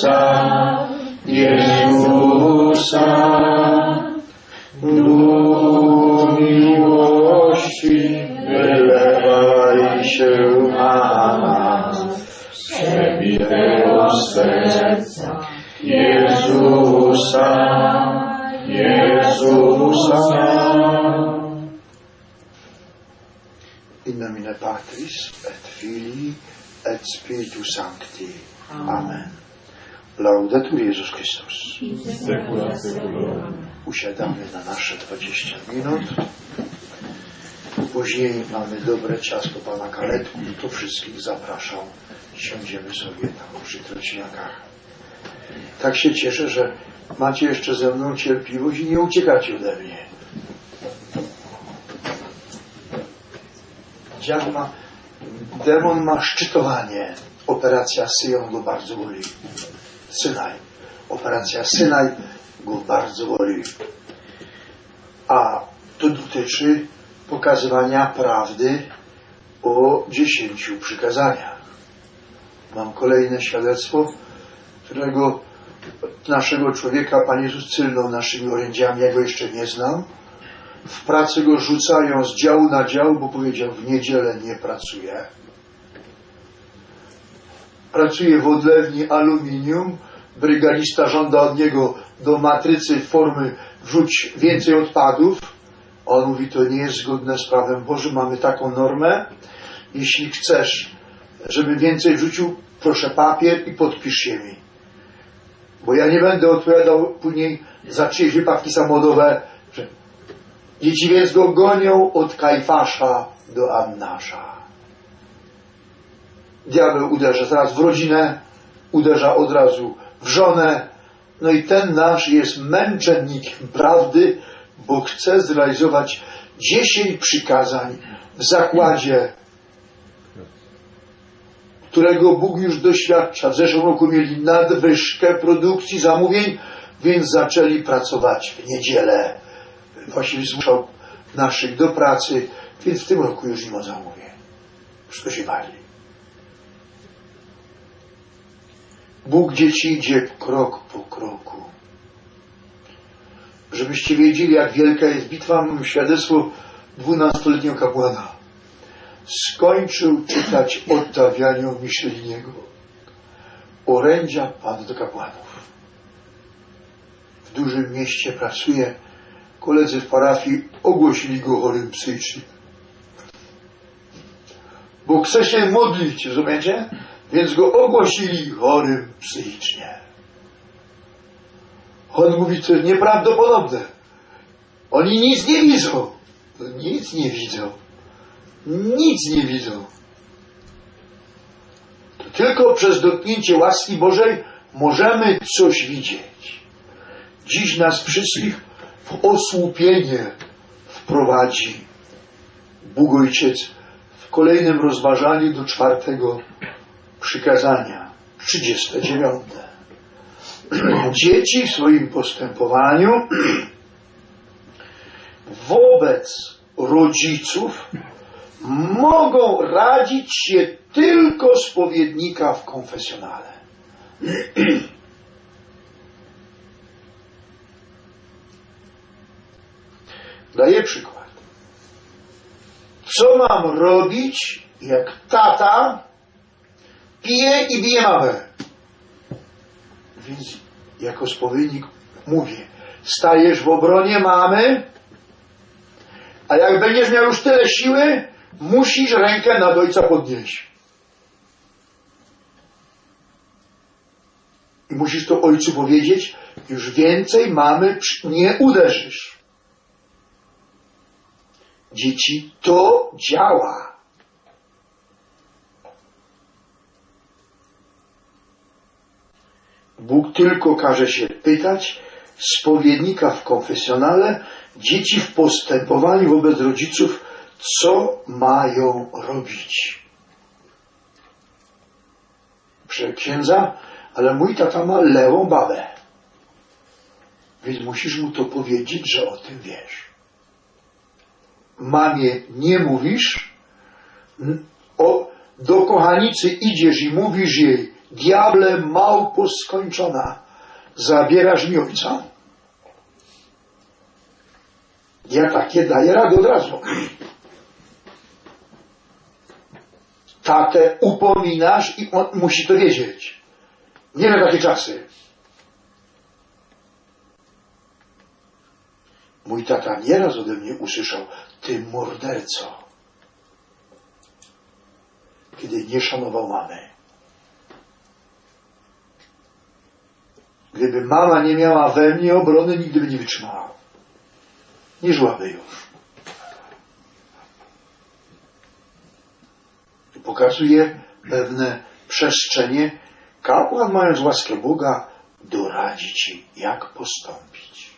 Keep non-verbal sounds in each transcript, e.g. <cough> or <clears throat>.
Jezusa, Jezusa. Duch miłości, wylewaj się na nas, przebitego serca Jezusa, Jezusa. In nomine Patris et Filii et Spiritus Sancti. Amen. Laudetur Jezus Chrystus. Usiadamy na nasze 20 minut. Później mamy dobre ciasto pana Kaletku. To wszystkich zapraszam. Siądziemy sobie tam przy trociniakach. Tak się cieszę, że macie jeszcze ze mną cierpliwość i nie uciekacie ode mnie. Dziad ma, demon ma szczytowanie. Operacja Syjon go bardzo boli. Synaj. Operacja Synaj go bardzo boli. A to dotyczy pokazywania prawdy o dziesięciu przykazaniach. Mam kolejne świadectwo, którego naszego człowieka Pan Jezus naszymi orędziami, ja go jeszcze nie znam. W pracy go rzucają z działu na dział, bo powiedział w niedzielę nie pracuję. Pracuje w odlewni aluminium, brygalista żąda od niego do matrycy formy wrzuć więcej odpadów. On mówi, to nie jest zgodne z prawem Bożym, mamy taką normę. Jeśli chcesz, żeby więcej wrzucił, proszę papier i podpisz się mi. Bo ja nie będę odpowiadał później za czyjeś wypadki samochodowe. Że dzieci więc go gonią od Kajfasza do Annasza. Diabeł uderza zaraz w rodzinę, uderza od razu w żonę. No i ten nasz jest męczennikiem prawdy, bo chce zrealizować dziesięć przykazań w zakładzie, którego Bóg już doświadcza. W zeszłym roku mieli nadwyżkę produkcji zamówień, więc zaczęli pracować w niedzielę. Właściwie zmuszał naszych do pracy, więc w tym roku już nie ma zamówień. Wszystko się wali. Bóg dzieci idzie krok po kroku. Żebyście wiedzieli, jak wielka jest bitwa, mam świadectwo dwunastoletniego kapłana. Skończył czytać oddawianiu Micheliniego. Orędzia Pan do kapłanów. W dużym mieście pracuje. Koledzy w parafii ogłosili go chorym psychicznie. Bo chce się modlić, rozumiecie? Więc go ogłosili chorym psychicznie. On mówi, to nieprawdopodobne. Oni nic nie widzą. To nic nie widzą. Nic nie widzą. To tylko przez dotknięcie łaski Bożej możemy coś widzieć. Dziś nas wszystkich w osłupienie wprowadzi Bóg Ojciec w kolejnym rozważaniu do czwartego przykazania. 39. <clears throat> Dzieci w swoim postępowaniu wobec rodziców mogą radzić się tylko spowiednika w konfesjonale. <clears throat> Daję przykład. Co mam robić, jak tata pije i bije mamę? Więc jako spowiednik mówię, stajesz w obronie mamy, a jak będziesz miał już tyle siły, musisz rękę nad ojca podnieść. I musisz to ojcu powiedzieć, już więcej mamy nie uderzysz. Dzieci, to działa. Bóg tylko każe się pytać spowiednika w konfesjonale, dzieci w postępowaniu wobec rodziców, co mają robić. Proszę księdza, ale mój tata ma lewą babę. Więc musisz mu to powiedzieć, że o tym wiesz. mamie nie mówisz, o, do kochanicy idziesz i mówisz jej, diable małpo skończona, zabierasz mi ojca? Ja takie daję radę od razu. Tatę upominasz i on musi to wiedzieć. Nie na takie czasy. Mój tata nieraz ode mnie usłyszał, ty morderco, kiedy nie szanował mamy. Gdyby mama nie miała we mnie obrony, nigdy by nie wytrzymała. Nie żyłaby już. Pokazuje pewne przestrzenie. Kapłan, mając łaskę Boga, doradzi ci, jak postąpić.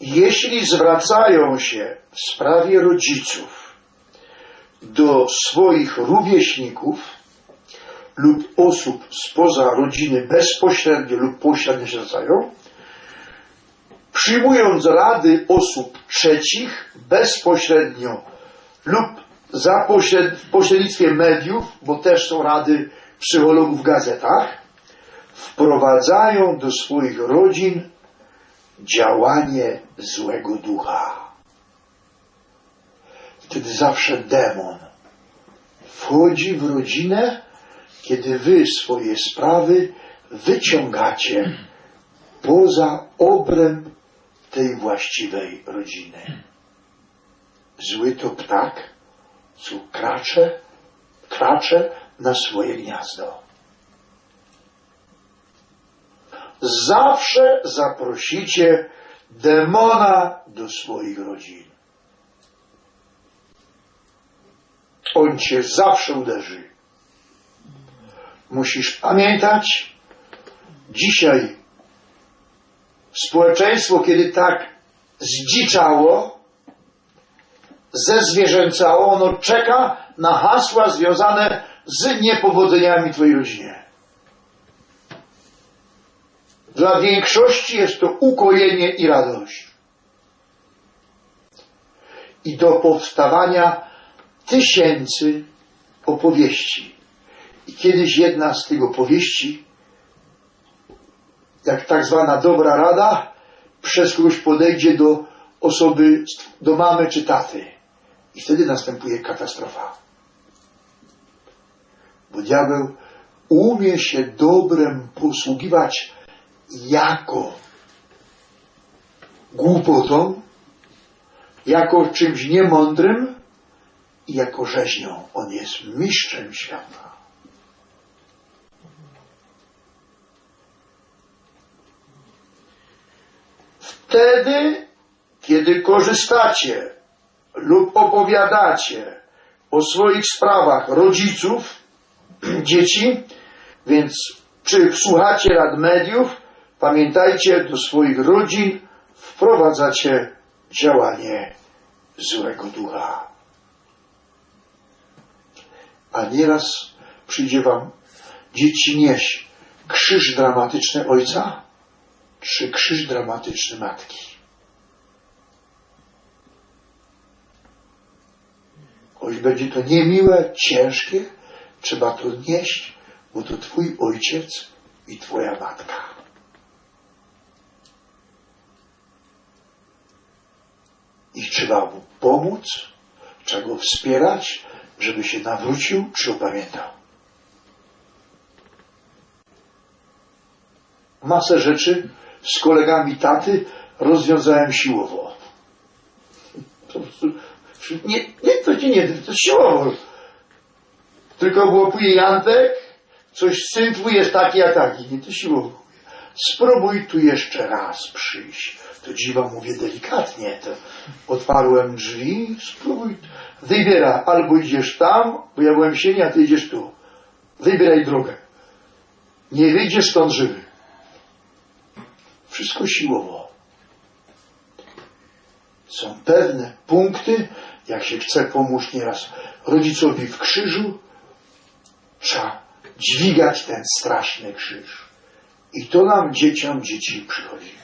Jeśli zwracają się w sprawie rodziców do swoich rówieśników lub osób spoza rodziny bezpośrednio lub pośrednio się zwracają, przyjmując rady osób trzecich bezpośrednio lub za pośred, pośrednictwem mediów, bo też są rady psychologów w gazetach, wprowadzają do swoich rodzin działanie złego ducha. Wtedy zawsze demon wchodzi w rodzinę, kiedy wy swoje sprawy wyciągacie poza obręb tej właściwej rodziny. Zły to ptak, co kracze, kracze na swoje gniazdo. Zawsze zaprosicie demona do swoich rodzin. On cię zawsze uderzy. Musisz pamiętać, dzisiaj społeczeństwo, kiedy tak zdziczało, zezwierzęcało, ono czeka na hasła związane z niepowodzeniami Twojej rodzinie. Dla większości jest to ukojenie i radość. I do powstawania tysięcy opowieści. I kiedyś jedna z tych opowieści, jak tak zwana dobra rada, przez kogoś podejdzie do osoby, do mamy czy taty. I wtedy następuje katastrofa. Bo diabeł umie się dobrem posługiwać jako głupotą, jako czymś niemądrym i jako rzeźnią. On jest mistrzem świata. Wtedy, kiedy korzystacie lub opowiadacie o swoich sprawach rodziców, <clears throat> dzieci, więc czy słuchacie rad mediów, pamiętajcie, do swoich rodzin wprowadzacie działanie złego ducha. A nieraz przyjdzie wam dzieci nieść krzyż dramatyczny ojca, czy krzyż dramatyczny matki. Choć będzie to niemiłe, ciężkie, trzeba to nieść, bo to Twój ojciec i Twoja matka. I trzeba mu pomóc, trzeba go wspierać, żeby się nawrócił czy opamiętał. Masę rzeczy z kolegami taty rozwiązałem siłowo. Po prostu, nie, nie, to ci nie, to siłowo. Tylko później Jantek, coś syn twój jest taki, a taki. Nie, to siłowo. Spróbuj tu jeszcze raz przyjść. To dziwa mówię delikatnie. To otwarłem drzwi, spróbuj. Wybieraj, albo idziesz tam, bo ja byłem sieni, a ty idziesz tu. Wybieraj drogę. Nie wyjdziesz stąd żywy. Wszystko siłowo. Są pewne punkty, jak się chce pomóc nieraz rodzicowi w krzyżu, trzeba dźwigać ten straszny krzyż. I to nam dzieciom dzieci przychodzi.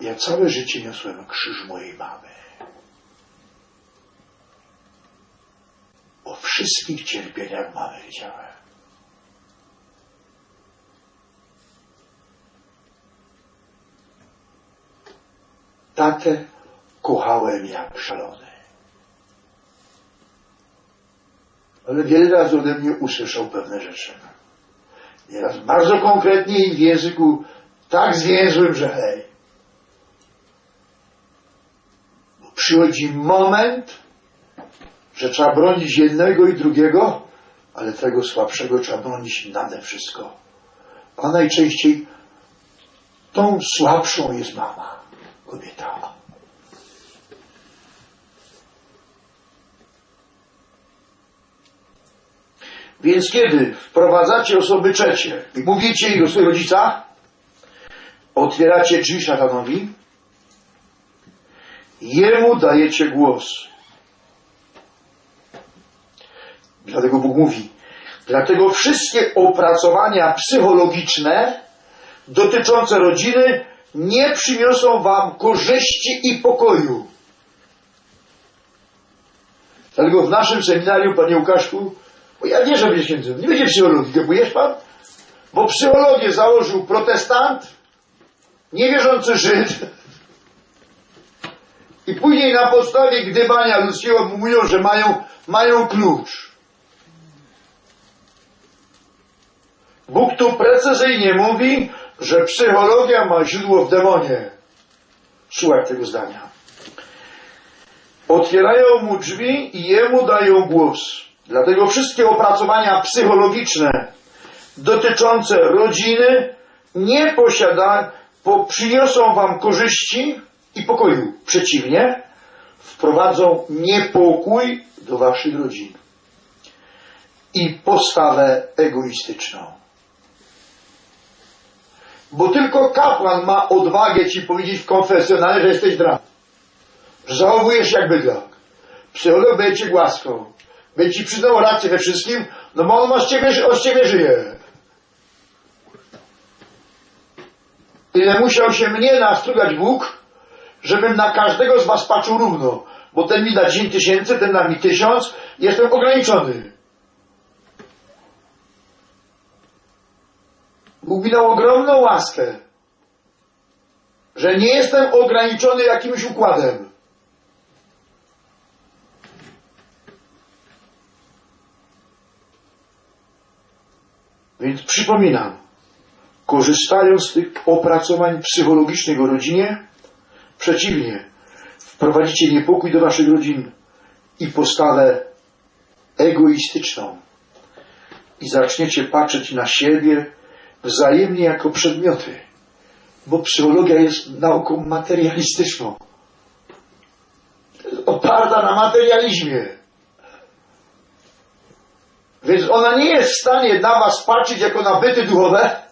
Ja całe życie niosłem krzyż mojej mamy. O wszystkich cierpieniach mamy wiedziałem. Tatę kochałem jak szalony. Ale wiele razy ode mnie usłyszał pewne rzeczy. Nieraz bardzo konkretnie i w języku tak zwięzłym, że hej. Bo przychodzi moment, że trzeba bronić jednego i drugiego, ale tego słabszego trzeba bronić nade wszystko. A najczęściej tą słabszą jest mama, kobieta. Więc kiedy wprowadzacie osoby trzecie i mówicie jej do swojego rodzica, otwieracie drzwi szatanowi, jemu dajecie głos. Dlatego Bóg mówi, dlatego wszystkie opracowania psychologiczne dotyczące rodziny nie przyniosą wam korzyści i pokoju. Dlatego w naszym seminarium, panie Łukaszku, bo ja wierzę, będzie księdzem, nie będzie psychologii, kupujesz pan? Bo psychologię założył protestant, niewierzący Żyd i później na podstawie gdybania ludzkiego mówią, że mają, mają klucz. Bóg tu precyzyjnie mówi, że psychologia ma źródło w demonie. Słuchaj tego zdania. Otwierają mu drzwi i jemu dają głos. Dlatego wszystkie opracowania psychologiczne dotyczące rodziny nie posiada, po, przyniosą wam korzyści i pokoju. Przeciwnie, wprowadzą niepokój do waszych rodzin i postawę egoistyczną. Bo tylko kapłan ma odwagę ci powiedzieć w konfesjonale, że jesteś drap. Że zachowujesz się jak bydlak. Psycholog będzie cię głaskał. Będzie ci przyznał rację we wszystkim, no bo on z ciebie, z ciebie żyje. Ile musiał się mnie nastrugać Bóg, żebym na każdego z was patrzył równo. Bo ten mi da 10 tysięcy, ten da mi tysiąc, jestem ograniczony. Bóg mi dał ogromną łaskę, że nie jestem ograniczony jakimś układem. Więc przypominam, korzystając z tych opracowań psychologicznych o rodzinie, przeciwnie, wprowadzicie niepokój do waszych rodzin i postawę egoistyczną i zaczniecie patrzeć na siebie wzajemnie jako przedmioty, bo psychologia jest nauką materialistyczną, oparta na materializmie. Więc ona nie jest w stanie na was patrzeć jako na byty duchowe,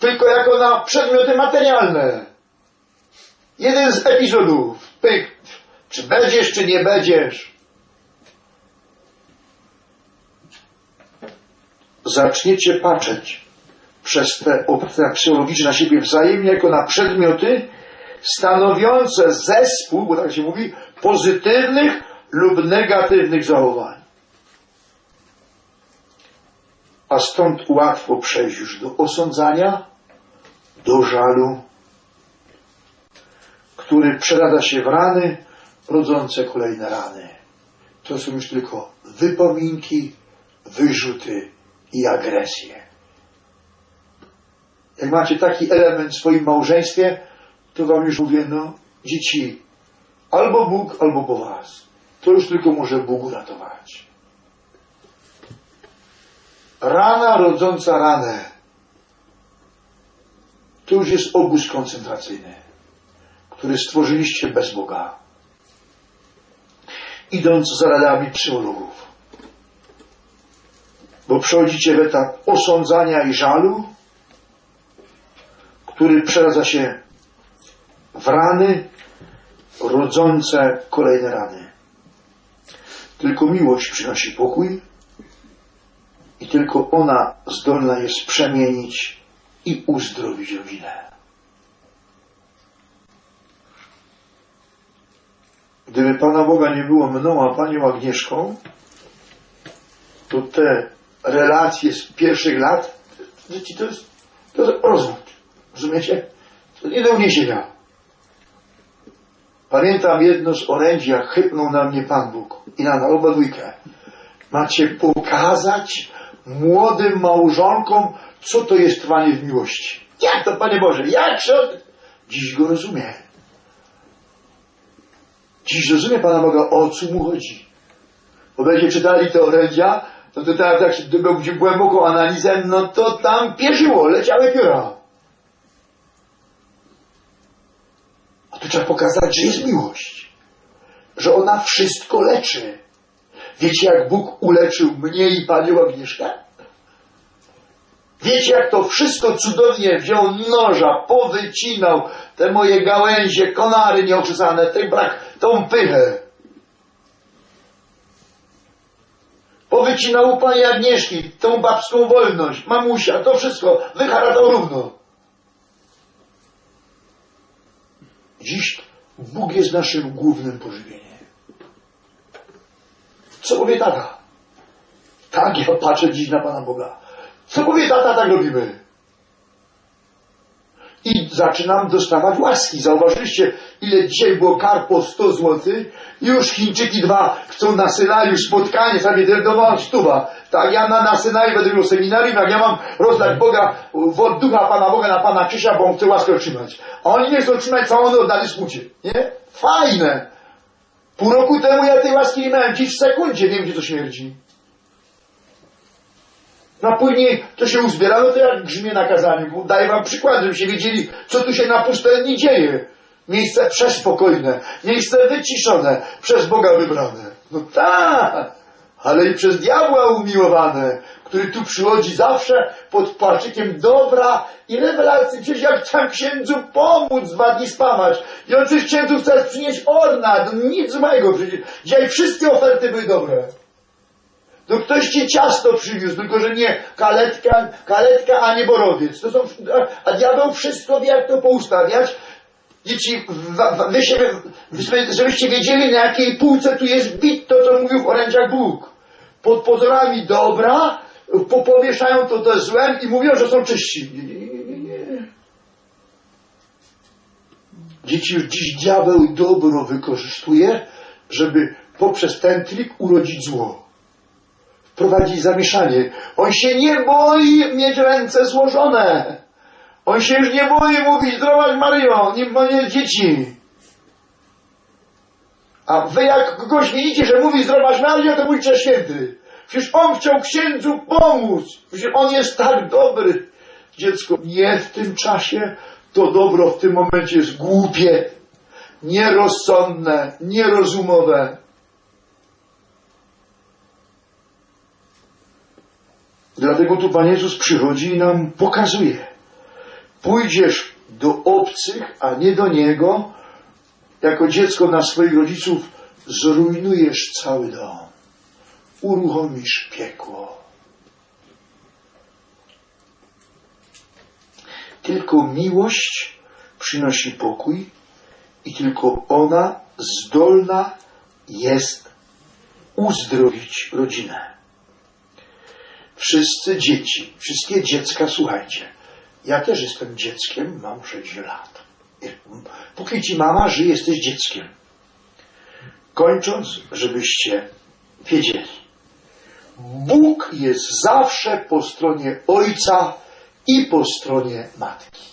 tylko jako na przedmioty materialne. Jeden z epizodów, pyk, czy będziesz, czy nie będziesz. Zaczniecie patrzeć przez te opracowania psychologiczne na siebie wzajemnie jako na przedmioty stanowiące zespół, bo tak się mówi, pozytywnych lub negatywnych zachowań. A stąd łatwo przejść już do osądzania, do żalu, który przeradza się w rany, rodzące kolejne rany. To są już tylko wypominki, wyrzuty i agresje. Jak macie taki element w swoim małżeństwie, to wam już mówię, no, dzieci, albo Bóg, albo po was. To już tylko może Bóg uratować. Rana rodząca ranę. To już jest obóz koncentracyjny, który stworzyliście bez Boga. Idąc za radami psychologów. Bo przechodzicie w etap osądzania i żalu, który przeradza się w rany rodzące kolejne rany. Tylko miłość przynosi pokój i tylko ona zdolna jest przemienić i uzdrowić rodzinę. Gdyby Pana Boga nie było mną, a Panią Agnieszką, to te relacje z pierwszych lat, wiecie, to to jest rozwód. Rozumiecie? To nie do uniesienia. Pamiętam jedno z orędzi, jak chypnął na mnie Pan Bóg i na, na obadwójkę. Macie pokazać młodym małżonkom, co to jest trwanie w miłości. Jak to, Panie Boże? Jak się... Dziś go rozumiem. Dziś rozumie Pana Boga, o co mu chodzi. Bo będzie czytali te orędzia, no to teraz jak się będzie głęboką analizę, no to tam pierzyło, leciały pióra. Trzeba pokazać, że jest miłość. Że ona wszystko leczy. Wiecie, jak Bóg uleczył mnie i Panią Agnieszkę? Wiecie, jak to wszystko cudownie wziął noża, powycinał te moje gałęzie, konary nieokrzesane, ten brak, tą pychę. Powycinał u Pani Agnieszki tą babską wolność, mamusia, to wszystko wyharatał równo. Dziś Bóg jest naszym głównym pożywieniem. Co powie tata? Tak, ja patrzę dziś na Pana Boga. Co powie tata, tak robimy. I zaczynam dostawać łaski. Zauważyliście, ile dzisiaj było kar po 100 zł? Już Chińczyki dwa chcą na Synaju spotkanie, sobie derdowała stuwa. Tak, ja na, na Synaju będę miał seminarium, jak ja mam rozdać Boga, w ducha Pana Boga na Pana Krzysia, bo on chce łaskę otrzymać. A oni nie chcą otrzymać, co one oddali smucie. Nie? Fajne. Pół roku temu ja tej łaski nie miałem, dziś w sekundzie wiem, gdzie to śmierdzi. No później to się uzbiera, no to jak grzmie na kazaniu. Daję wam przykład, żebyście wiedzieli, co tu się na pustelni dzieje. Miejsce przespokojne, miejsce wyciszone, przez Boga wybrane. No tak, ale i przez diabła umiłowane, który tu przychodzi zawsze pod płaczykiem dobra i rewelacji. Przecież ja chciałem księdzu pomóc dwa dni spawać. I on przecież księdzu chce przynieść ornat, nic złego przecież. Dzisiaj wszystkie oferty były dobre. No ktoś ci ciasto przywiózł, tylko że nie kaletka, kaletka a nie borowiec. To są, a diabeł wszystko wie, jak to poustawiać. I ci, wy się, żebyście wiedzieli, na jakiej półce tu jest bit to, co mówił w orędziach Bóg. Pod pozorami dobra, po, powieszają to te złem i mówią, że są czyści. Nie, nie, nie. Dzieci już dziś diabeł dobro wykorzystuje, żeby poprzez ten trik urodzić zło prowadzi zamieszanie. On się nie boi mieć ręce złożone. On się już nie boi mówić, zdrowaś Maryjo, nie moje dzieci. A wy jak kogoś widzicie, że mówi zdrowaś Maryjo, to bądźcie święty. Przecież on chciał księdzu pomóc. Przecież on jest tak dobry. Dziecko, nie w tym czasie, to dobro w tym momencie jest głupie, nierozsądne, nierozumowe. Dlatego tu Pan Jezus przychodzi i nam pokazuje. Pójdziesz do obcych, a nie do Niego, jako dziecko na swoich rodziców, zrujnujesz cały dom. Uruchomisz piekło. Tylko miłość przynosi pokój i tylko ona zdolna jest uzdrowić rodzinę. Wszyscy dzieci, wszystkie dziecka, słuchajcie, ja też jestem dzieckiem, mam 6 lat. Póki ci mama żyje, jesteś dzieckiem. Kończąc, żebyście wiedzieli, Bóg jest zawsze po stronie ojca i po stronie matki.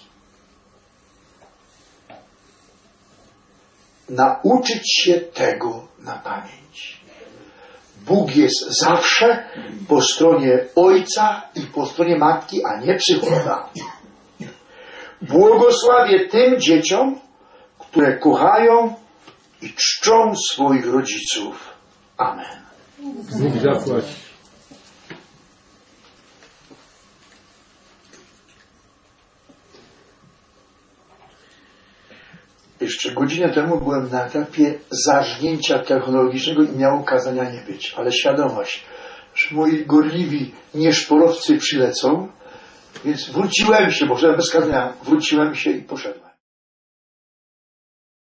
Nauczyć się tego na pamięć. Bóg jest zawsze po stronie ojca i po stronie matki, a nie psychologa. Błogosławię tym dzieciom, które kochają i czczą swoich rodziców. Amen. Bóg zapłać. Jeszcze godzinę temu byłem na etapie zażnięcia technologicznego i miało kazania nie być, ale świadomość, że moi gorliwi nieszporowcy przylecą, więc wróciłem się, bo bez kazania, wróciłem się i poszedłem.